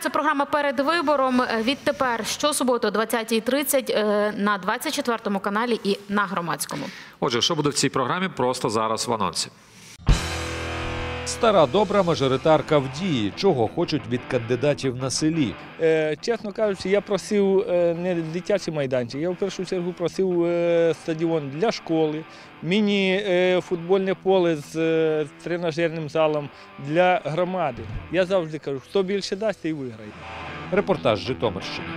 це програма перед вибором. Е, Відтепер щосуботу о 20.30 е, на 24 каналі і на громадському. Отже, що буде в цій програмі, просто зараз в анонсі. Стара добра мажоритарка в дії. Чого хочуть від кандидатів на селі? Е, Чесно кажучи, я просив е, не дитячий майданчик, я в першу чергу просив е, стадіон для школи, міні-футбольне поле з е, тренажерним залом для громади. Я завжди кажу, хто більше дасть, той виграє. Репортаж Житомирщини.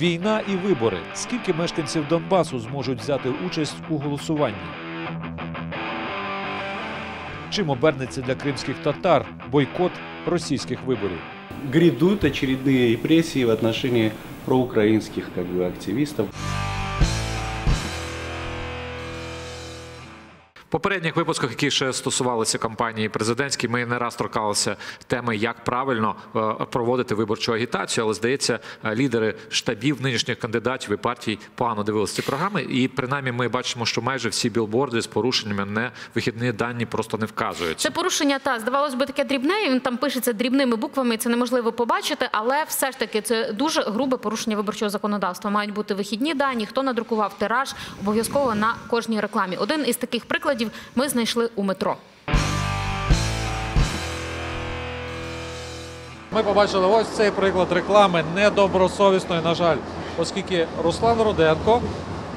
Війна і вибори. Скільки мешканців Донбасу зможуть взяти участь у голосуванні? Чим обернеться для кримських татар бойкот російських виборів? Грядуть очередні репресії в отношении проукраинских как бы, активистов. Попередніх випусках, які ще стосувалися кампанії президентської, ми не раз торкалися теми, як правильно е, проводити виборчу агітацію. Але здається, е, лідери штабів нинішніх кандидатів і партій погано дивилися ці програми. І принаймні ми бачимо, що майже всі білборди з порушеннями не вихідні дані просто не вказують. Це порушення та здавалось би таке дрібне. Він там пишеться дрібними буквами. Це неможливо побачити, але все ж таки це дуже грубе порушення виборчого законодавства. Мають бути вихідні дані. Хто надрукував тираж обов'язково на кожній рекламі. Один із таких прикладів ми знайшли у метро. Ми побачили ось цей приклад реклами недобросовісної, на жаль, оскільки Руслан Руденко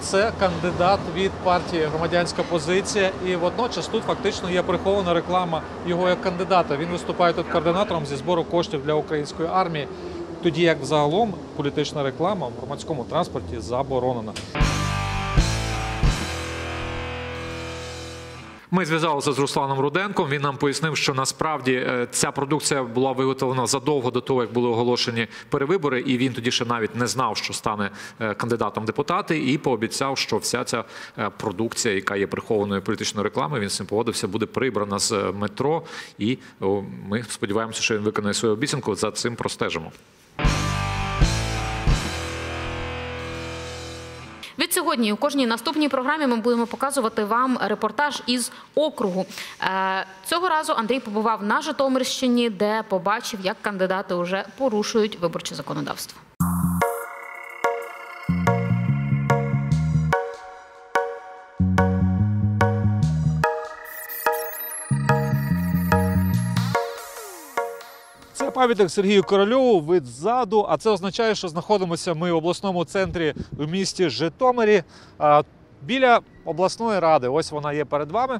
це кандидат від партії Громадянська позиція, і водночас тут фактично є прихована реклама його як кандидата. Він виступає тут координатором зі збору коштів для української армії, тоді як взагалом політична реклама в громадському транспорті заборонена. Ми зв'язалися з Русланом Руденком. Він нам пояснив, що насправді е, ця продукція була виготовлена задовго до того, як були оголошені перевибори, і він тоді ще навіть не знав, що стане е, кандидатом депутати, і пообіцяв, що вся ця е, продукція, яка є прихованою політичною рекламою, він з цим погодився, буде прибрана з метро. І ми сподіваємося, що він виконає свою обіцянку. За цим простежимо. Сьогодні у кожній наступній програмі ми будемо показувати вам репортаж із округу. Е, Цього разу Андрій побував на Житомирщині, де побачив, як кандидати вже порушують виборче законодавство. Пам'ятник Сергію Корольову, вид ззаду, а це означає, що знаходимося ми в обласному центрі у місті Житомирі біля обласної ради. Ось вона є перед вами.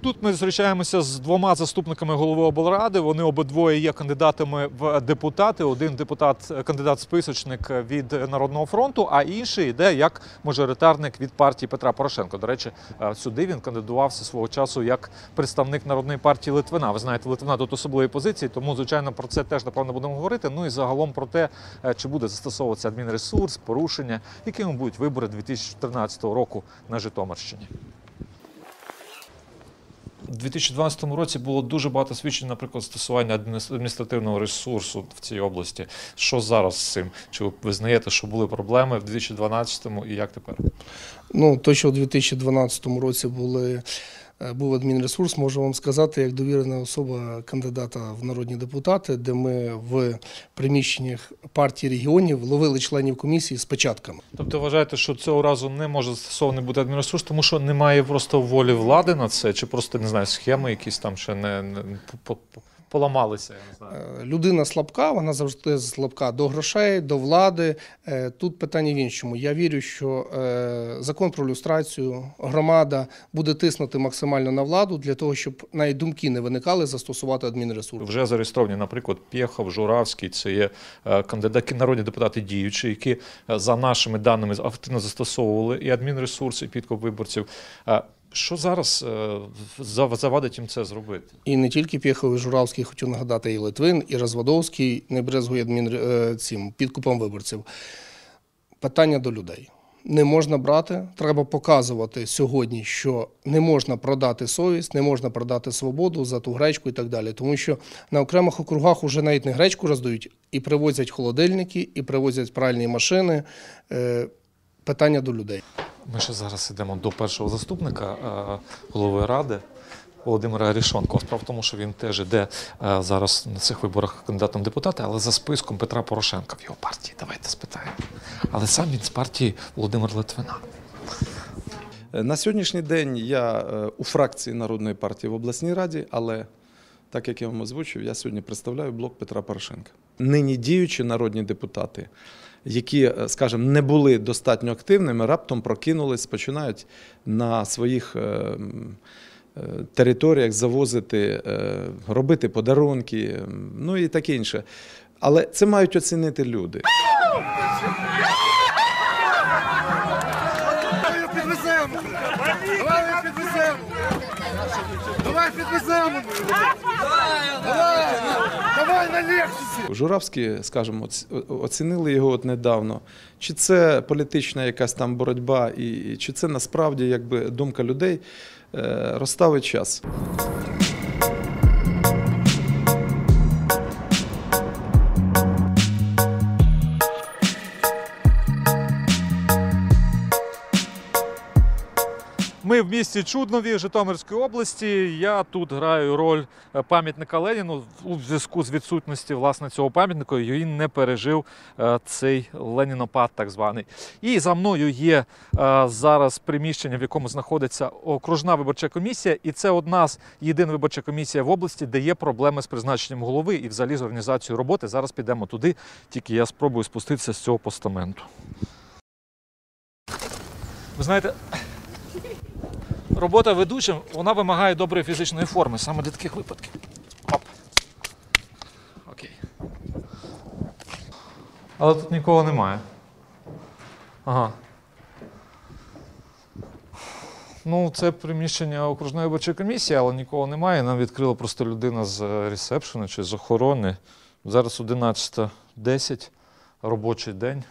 Тут ми зустрічаємося з двома заступниками голови облради. Вони обидвоє є кандидатами в депутати. Один депутат, кандидат списочник від Народного фронту, а інший йде як мажоритарник від партії Петра Порошенка. До речі, е, сюди він кандидувався свого часу як представник народної партії Литвина. Ви знаєте, Литвина тут особливої позиції, тому звичайно про це теж напевно будемо говорити. Ну і загалом про те, е, чи буде застосовуватися адмінресурс, порушення, якими будуть вибори 2014 року на Житомирщині. У 2012 році було дуже багато свідчень, наприклад, стосування адміністративного ресурсу в цій області. Що зараз з цим? Чи ви визнаєте, що були проблеми в 2012-му і як тепер? Ну, то, що в 2012 році були, був адмінресурс, можу вам сказати, як довірена особа кандидата в народні депутати, де ми в приміщеннях партії регіонів ловили членів комісії з печатками. Тобто вважаєте, що цього разу не може застосований бути адмінресурс, тому що немає просто волі влади на це, чи просто не знаю, схеми якісь там ще не, по- поламалися? Я не знаю. Е, Людина слабка, вона завжди слабка до грошей, до влади. Е, Тут питання в іншому. Я вірю, що е, закон про люстрацію, громада буде тиснути максимально на владу для того, щоб навіть думки не виникали застосувати адмінресурс. Вже зареєстровані, наприклад, Пєхов, Журавський, це є кандидати, народні депутати діючі, які за нашими даними активно застосовували і адмінресурс, і підкуп виборців. Е, Що зараз е, завадить їм це зробити? І не тільки Пєхов і Журавський, хочу нагадати, і Литвин, і Розвадовський не брезгує е, цим підкупом виборців. Питання до людей. Не можна брати, треба показувати сьогодні, що не можна продати совість, не можна продати свободу за ту гречку і так далі. Тому що на окремих округах вже навіть не гречку роздають, і привозять холодильники, і привозять пральні машини. Питання до людей. Ми ще зараз йдемо до першого заступника е, голови ради. Володимира Арішонкова. Справа в тому, що він теж іде е, зараз на цих виборах кандидатом в депутати, але за списком Петра Порошенка в його партії. Давайте спитаємо. Але сам він з партії Володимира Литвина. На сьогоднішній день я е, у фракції Народної партії в обласній раді, але так як я вам озвучив, я сьогодні представляю блок Петра Порошенка. Нині діючі народні депутати, які, е, скажімо, не були достатньо активними, раптом прокинулись, починають на своїх е, е, територіях завозити, робити подарунки, ну і таке інше. Але це мають оцінити люди. Журавські, скажімо, оцінили його от недавно. Чи це політична якась там боротьба, і чи це насправді якби думка людей е, розставить час. В місті Чуднові Житомирської області. Я тут граю роль е, пам'ятника Леніну у зв'язку з відсутності власне цього пам'ятника. Він не пережив е, цей ленінопад, так званий. І за мною є е, зараз приміщення, в якому знаходиться окружна виборча комісія. І це одна з єдина виборча комісія в області, де є проблеми з призначенням голови і взагалі з організацією роботи. Зараз підемо туди, тільки я спробую спуститися з цього постаменту. Ви знаєте, робота ведучим вона вимагає доброї фізичної форми саме для таких випадків. Оп. Окей. Але тут нікого немає. Ага. Ну, це приміщення окружної виборчої комісії, але нікого немає. Нам відкрила просто людина з е, ресепшену чи з охорони. Зараз 11.10, робочий день.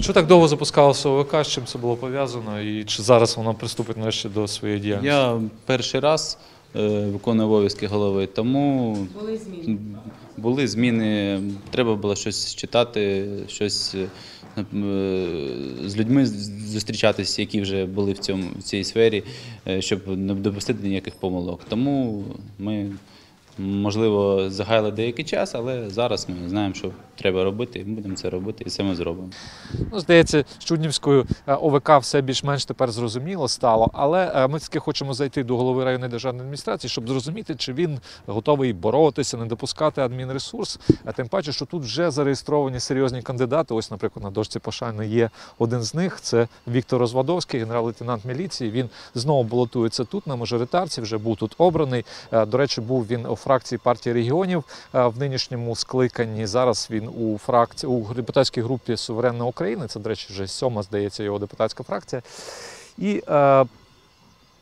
Що так довго запускалося ОВК, з чим це було пов'язано, і чи зараз воно приступить нарешті до своєї діяльності? Я перший раз е, виконую обов'язки голови, тому були зміни. Були зміни. Треба було щось читати, щось е, з людьми зустрічатися, які вже були в цьому в цій сфері, е, щоб не допустити ніяких помилок. Тому ми. Можливо, загаяли деякий час, але зараз ми знаємо, що треба робити, і будемо це робити, і це ми зробимо. Ну, здається, з Чуднівською е, ОВК все більш-менш тепер зрозуміло стало, але е, ми таки хочемо зайти до голови районної державної адміністрації, щоб зрозуміти, чи він готовий боротися, не допускати адмінресурс. А тим паче, що тут вже зареєстровані серйозні кандидати. Ось, наприклад, на дошці пошани є один з них. Це Віктор Розвадовський, генерал-лейтенант міліції. Він знову балотується тут на мажоритарці, вже був тут обраний. Е, До речі, був він фракції партії регіонів е, в нинішньому скликанні. Зараз він у фракції у депутатській групі Суверенна Україна. Це, до речі, вже сьома, здається, його депутатська фракція. І е,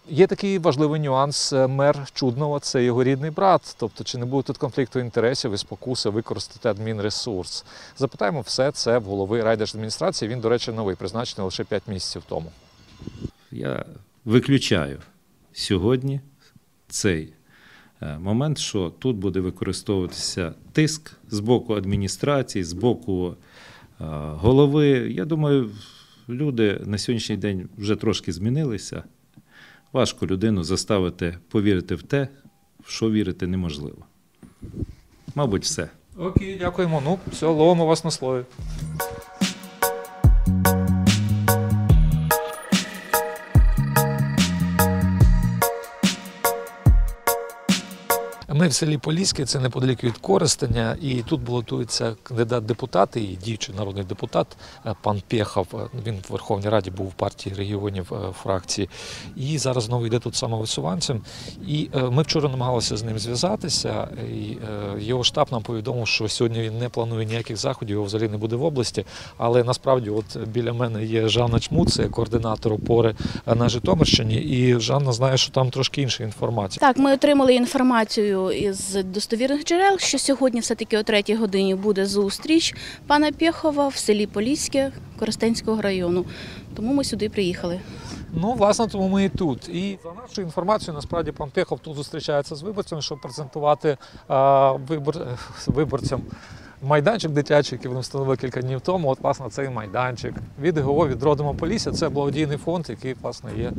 є такий важливий нюанс. Е, Мер Чуднова це його рідний брат. Тобто, чи не буде тут конфлікту інтересів і спокуси використати адмінресурс? Запитаємо все це в голови райдержадміністрації. Він, до речі, новий, призначений лише 5 місяців тому. Я виключаю сьогодні цей момент, що тут буде використовуватися тиск з боку адміністрації, з боку е, голови. Я думаю, люди на сьогоднішній день вже трошки змінилися. Важко людину заставити повірити в те, в що вірити неможливо. Мабуть, все. Окей, дякуємо. Ну, все, ловимо вас на слові. В селі Поліське, це неподалік від Коростеня, і тут балотується кандидат депутати і діючий народний депутат е, пан Пєхов. Е, Він в Верховній Раді був в партії регіонів е, фракції. І зараз знову йде тут самовисуванцем. І ми вчора намагалися з ним зв'язатися. Його штаб нам повідомив, що сьогодні він не планує ніяких заходів, його взагалі не буде в області. Але насправді, от біля мене є Жанна Чмут, це координатор опори на Житомирщині. І Жанна знає, що там трошки інша інформація. Так, ми отримали інформацію із достовірних джерел, що сьогодні все-таки о третій годині буде зустріч пана Пєхова в селі Поліське Коростенського району. Тому ми сюди приїхали. Ну, власне, тому ми і тут. І за нашою інформацією, насправді пан Пєхов тут зустрічається з виборцями, щоб презентувати вибор, виборцям майданчик дитячий, який вони встановили кілька днів тому. От, власне, цей майданчик від ГО від Родимо Полісся. Це благодійний фонд, який власне є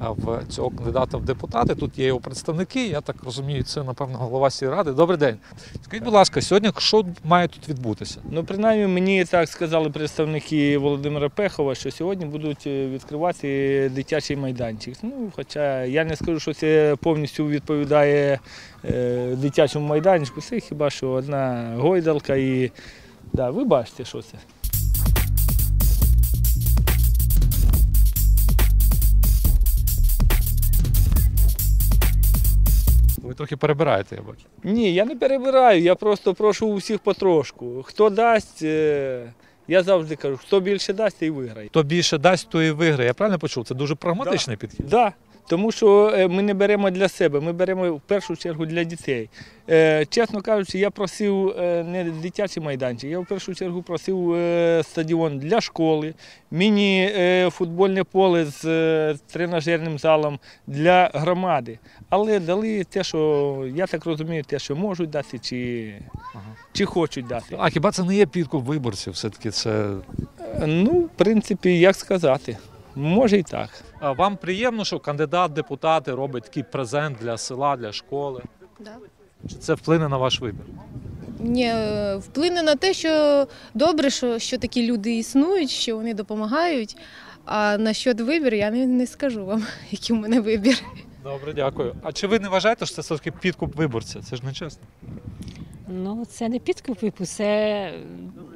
в цього кандидата в депутати. Тут є його представники. Я так розумію, це напевно голова сільради. Добрий день. Скажіть, будь ласка, сьогодні що має тут відбутися? Ну, принаймні, мені так сказали представники Володимира Пехова, що сьогодні будуть е, відкривати дитячий майданчик. Ну, хоча я не скажу, що це повністю відповідає дитячому майданчику. Це хіба що одна гойдалка і да, ви бачите, що це. Ви трохи перебираєте, я бачу. Ні, я не перебираю, я просто прошу у всіх потрошку. Хто дасть, е, я завжди кажу, хто більше дасть, той виграє. Хто більше дасть, то і виграє. Я правильно почув? Це дуже прагматичний підхід. Да, тому що е, ми не беремо для себе, ми беремо в першу чергу для дітей. Е, Чесно кажучи, я просив е, не дитячий майданчик, я в першу чергу просив стадіон для школи, міні-футбольне поле з тренажерним залом для громади. Але дали те, що я так розумію, те, що можуть дати, чи, чи хочуть дати. А хіба це не є підкуп виборців? Все-таки це. Е, Ну, в принципі, як сказати, може і так. А Вам приємно, що кандидат депутати робить такий презент для села, для школи? Да. Чи це вплине на ваш вибір? Ні, е, вплине на те, що добре, що, що такі люди існують, що вони допомагають. А насчет вибір я не, не скажу вам, який у мене вибір. Добре, дякую. А чи ви не вважаєте, що це все-таки підкуп виборця? Це ж не чесно. Ну, це не підкуп це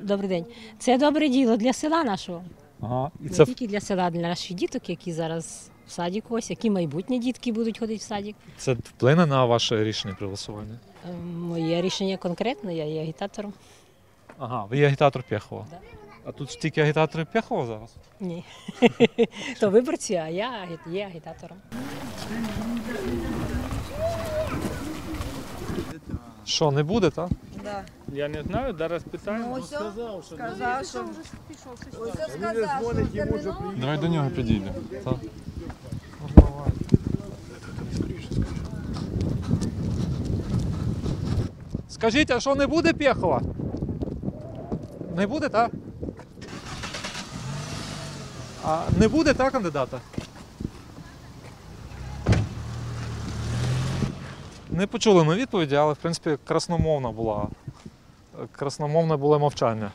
добрий день. Це добре діло для села нашого. Ага. І Не це тільки для села, для наших діток, які зараз в садіку ось, які майбутні дітки будуть ходити в садик. Це вплине на ваше рішення при голосуванні? Е, Моє рішення конкретне, я є агітатором. Ага, ви є агітатор Пєхова. Да. А тут ж тільки агітатори Пєхова зараз? Ні. То виборці, а я є агітатором. Що, не буде, так? Я не знаю, зараз питаємо. Сказав, що Давай до нього підійдемо. Скажіть, а що не буде Пєхова? Не буде, так? А не буде, так, кандидата? Не почули ми відповіді, але в принципі красномовна була. Красномовне було мовчання.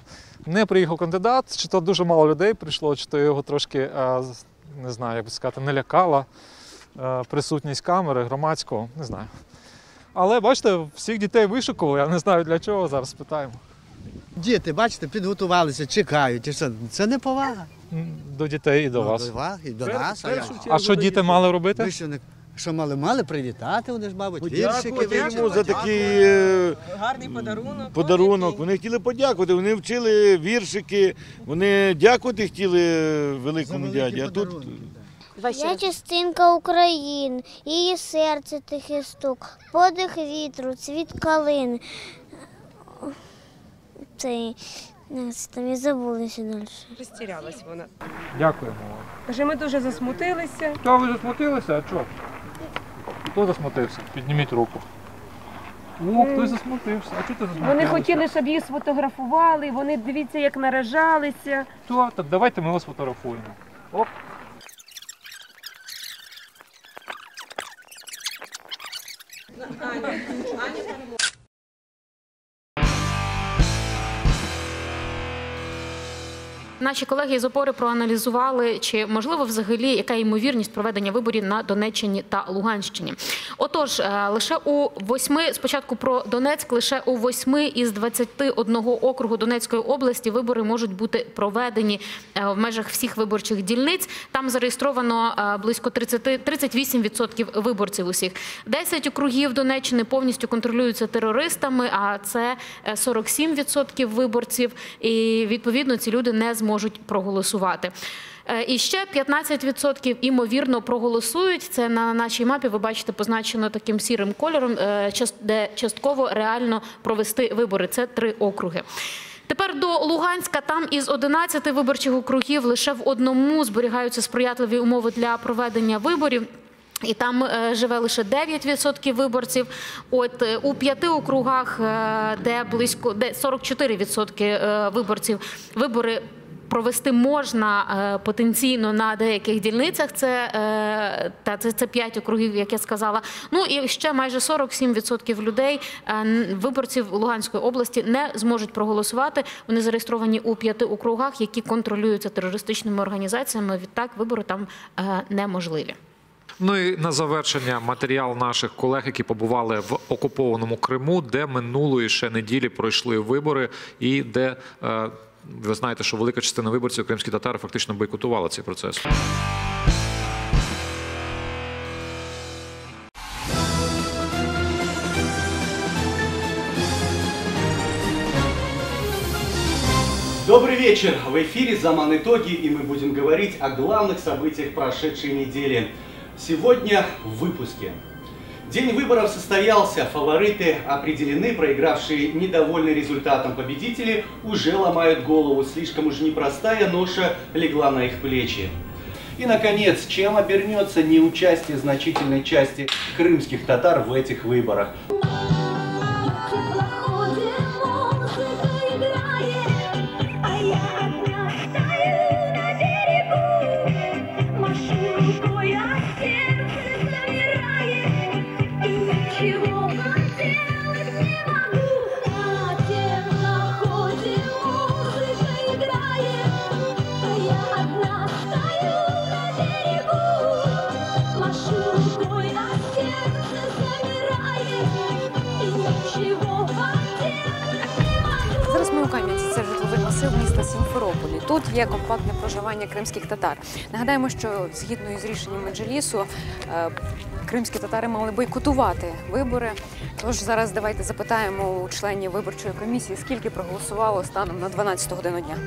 Не приїхав кандидат, чи то дуже мало людей прийшло, чи то його трошки, е, не знаю, як би сказати, не лякала е, присутність камери громадського, не знаю. Але бачите, всіх дітей вишукували, я не знаю для чого, зараз питаємо. Діти, бачите, підготувалися, чекають. І? Це не повага. До дітей і до Ну, вас. До вас і до нас. А що діти мали робити? Що, мали? Мали привітати, вони ж, мабуть, віршики. Подякувати йому за такий е, гарний подарунок. подарунок. Вони хотіли подякувати, вони вчили віршики, вони дякувати хотіли великому дяді. А тут. Я частинка України, її серце тихий стук, подих вітру, цвіт калини. Цей, не, це там і забулася далі. Розтірялась вона. Дякуємо вам. Каже, ми дуже засмутилися. Що ви засмутилися? А чого? Хто засмутився? Підніміть руку. О, хтось засмутився. А чого ти засмутився? Вони хотіли, щоб їх сфотографували, вони дивіться, як наражалися. То, так давайте ми вас фотографуємо. Оп. Наші колеги з опори проаналізували, чи можливо взагалі яка ймовірність проведення виборів на Донеччині та Луганщині. Отож, е, лише у восьми спочатку про Донецьк, лише у восьми із 21 округу Донецької області вибори можуть бути проведені е, в межах всіх виборчих дільниць. Там зареєстровано е, близько 30, 38% виборців усіх. 10 округів Донеччини повністю контролюються терористами, а це е, 47% виборців. І відповідно ці люди не зможуть проголосувати. Е, І ще 15% імовірно проголосують. Це на нашій мапі. Ви бачите, позначено таким сірим кольором, е, де частково реально провести вибори. Це три округи. Тепер до Луганська. Там із 11 виборчих округів лише в одному зберігаються сприятливі умови для проведення виборів. І там е, живе лише 9% виборців. От у п'яти округах, де близько де 44% е, виборців вибори. Провести можна е, потенційно на деяких дільницях. Це е, та це, це 5 округів, як я сказала. Ну і ще майже 47% людей, е, виборців Луганської області, не зможуть проголосувати. Вони зареєстровані у п'яти округах, які контролюються терористичними організаціями. Відтак вибори там неможливі. Ну і на завершення матеріал наших колег, які побували в окупованому Криму, де минулої ще неділі пройшли вибори, і де е, ви знаєте, що велика частина виборців кримські татари фактично бойкотували цей процес. Добрый вечер! В эфире «Заман итоги» и мы будем говорить о главных событиях прошедшей недели. Сегодня в выпуске. День выборов состоялся, фавориты определены, проигравшие недовольны результатом победители уже ломают голову, слишком уж непростая ноша легла на их плечи. И, наконец, чем обернется неучастие значительной части крымских татар в этих выборах? Тут є компактне проживання кримських татар. Нагадаємо, що згідно із рішенням Меджлісу, е, кримські татари мали бойкотувати вибори. Тож зараз давайте запитаємо у членів виборчої комісії, скільки проголосувало станом на 12 годину дня.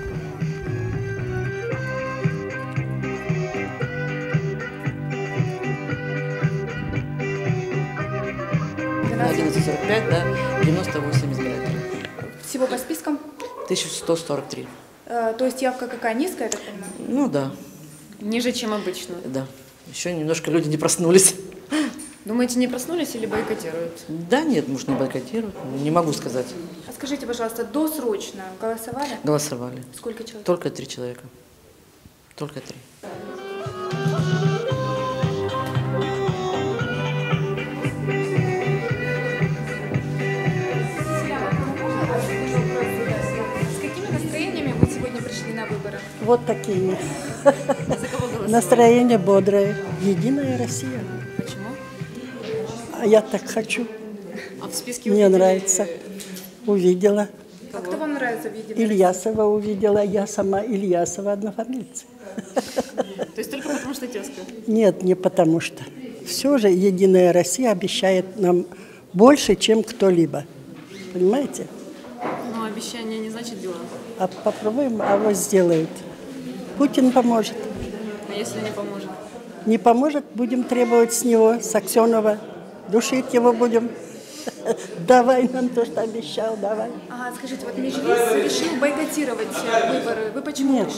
На 11.45, да, 98 избирателей. Всего по спискам? 1143. Э, то есть явка какая низкая, я так понимаю? Ну да, Ниже, чем обычно. да. Еще немножко люди не проснулись. Думаете, не проснулись или бойкотируют? Да нет, может, не бойкотируют. Не могу сказать. А скажите, пожалуйста, досрочно голосовали? Голосовали. Сколько человек? Только три человека. Только три. Вот такие. Настроение бодрое. Единая Россия. Почему? А я так хочу. А в списке Мне увидели- нравится. Увидела. А кто вам нравится в виде? Ильясова увидела. Я сама Ильясова однофамильца. То есть только потому, что тезка? Нет, не потому что. Все же Единая Россия обещает нам больше, чем кто-либо. Понимаете? Но обещание не значит дела. А попробуем, а вот сделают. Путин поможет. А если не поможет? Не поможет, будем требовать с него, с Аксенова. Душить его будем. Давай нам то, что обещал, давай. А скажите, вот Меджлис решил бойкотировать выборы. Вы почему Нет,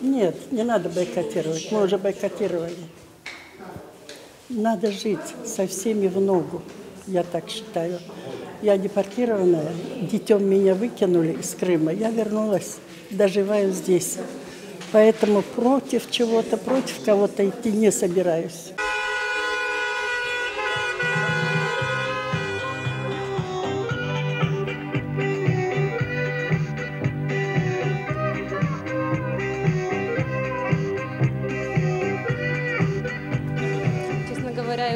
нет, не надо бойкотировать. Мы уже бойкотировали. Надо жить со всеми в ногу, я так считаю. Я депортированная, детем меня выкинули из Крыма, я вернулась, доживаю здесь. Поэтому против чего-то, против кого-то идти не собираюсь.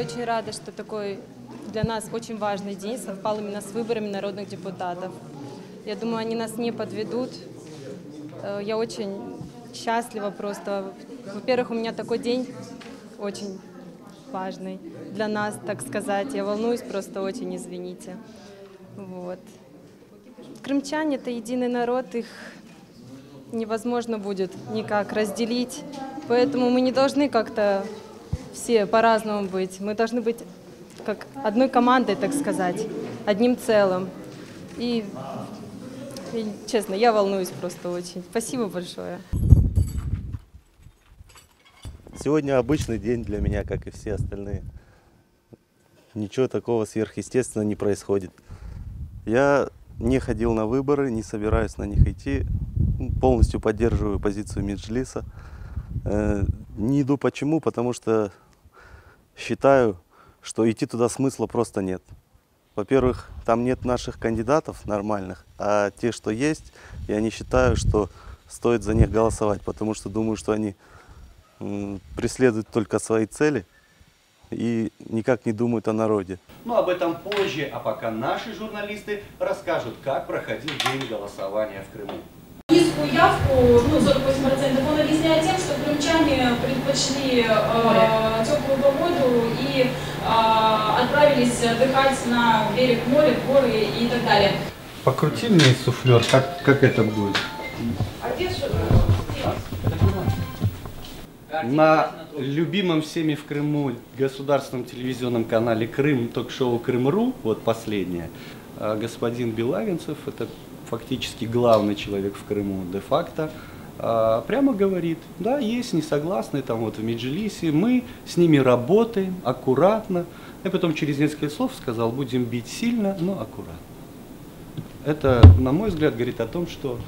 Очень рада, что такой для нас очень важный день совпал именно с выборами народных депутатов. Я думаю, они нас не подведут. Э, Я очень счастлива просто. Во-первых, у меня такой день очень важный для нас, так сказать. Я волнуюсь просто очень, извините. Вот. Крымчане – это единый народ, их невозможно будет никак разделить. Поэтому мы не должны как-то все по-разному быть. Мы должны быть как одной командой, так сказать, одним целым. И, и, честно, я волнуюсь просто очень. Спасибо большое. Сегодня обычный день для меня, как и все остальные. ничего такого сверхъестественного не происходит. Я не ходил на выборы, не собираюсь на них идти. Полностью поддерживаю позицию Меджлиса. Э, Не иду почему? Потому что считаю, что идти туда смысла просто нет. Во-первых, там нет наших кандидатов нормальных, а те, что есть, я не считаю, что стоит за них голосовать, потому что думаю, что они преследуют только свои цели и никак не думают о народе. Но об этом позже, а пока наши журналисты расскажут, как проходил день голосования в Крыму. Низкую явку, ну 48%, он объясняет тем, что крымчане предпочли э, теплую погоду и э, отправились отдыхать на берег моря, горы и так далее. Покрути мне суфлер, как, как это будет? На любимом всеми в Крыму государственном телевизионном канале Крым, ток-шоу Крым.ру, вот последнее, а, господин Белавинцев, это фактически главный человек в Крыму де-факто, а, прямо говорит, да, есть несогласные там вот в Меджлисе, мы с ними работаем аккуратно, и потом через несколько слов сказал, будем бить сильно, но аккуратно. Это, на мой взгляд, говорит о том, что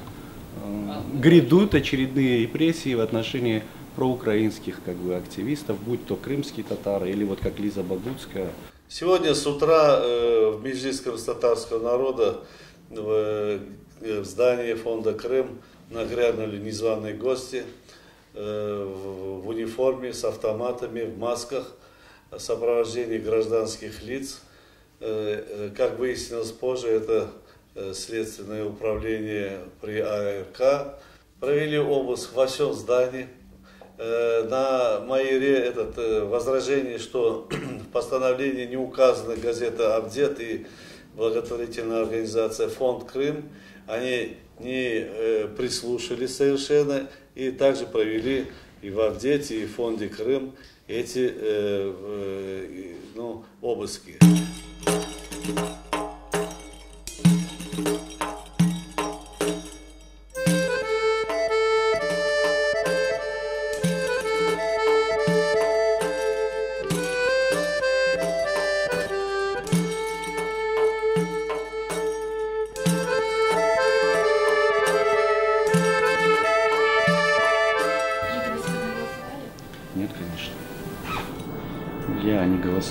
э, грядут очередные репрессии в отношении проукраинских как бы, активистов, будь то крымские татары или вот как Лиза Багутская. Сегодня с утра э, в Меджлис татарского народа э, в здании фонда Крым нагрянули незваные гости э, в, униформе, с автоматами, в масках, сопровождении гражданских лиц. Как выяснилось позже, это следственное управление при АРК. Провели обыск во всем здании. Э, На Майере этот э, возражение, что в постановлении не указана газета «Абдет» и благотворительная организация «Фонд Крым», они не э, прислушались совершенно и также провели и в Авдете, и в фонде Крым эти ну, обыски.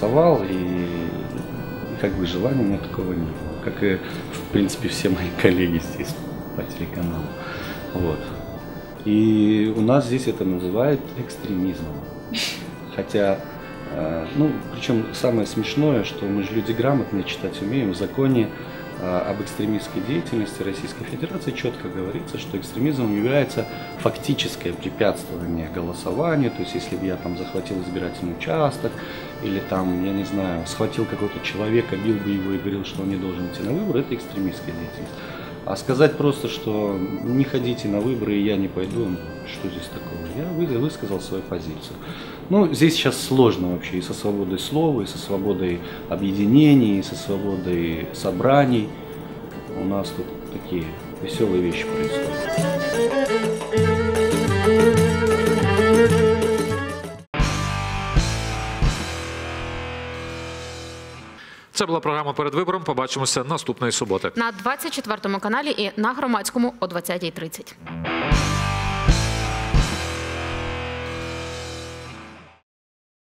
Не голосовал, и, как бы желания у меня такого нет. Как и, в принципе, все мои коллеги здесь по телеканалу. Вот. И у нас здесь это называют экстремизмом. Хотя, э, ну, причем самое смешное, что мы же люди грамотные, читать умеем, в законе об экстремистской деятельности Российской Федерации четко говорится, что экстремизмом является фактическое препятствование голосованию, то есть если бы я там захватил избирательный участок, или там, я не знаю, схватил какого-то человека, бил бы его и говорил, что он не должен идти на выборы, это экстремистская деятельность. А сказать просто, что не ходите на выборы, и я не пойду, ну, что здесь такого? Я вы- высказал свою позицию. Ну, здесь сейчас сложно вообще и со свободой слова, и со свободой объединений, и со свободой собраний. У нас тут такие веселые вещи происходят. Це була програма перед вибором. Побачимося наступної суботи. На 24 каналі і на громадському о 20.30.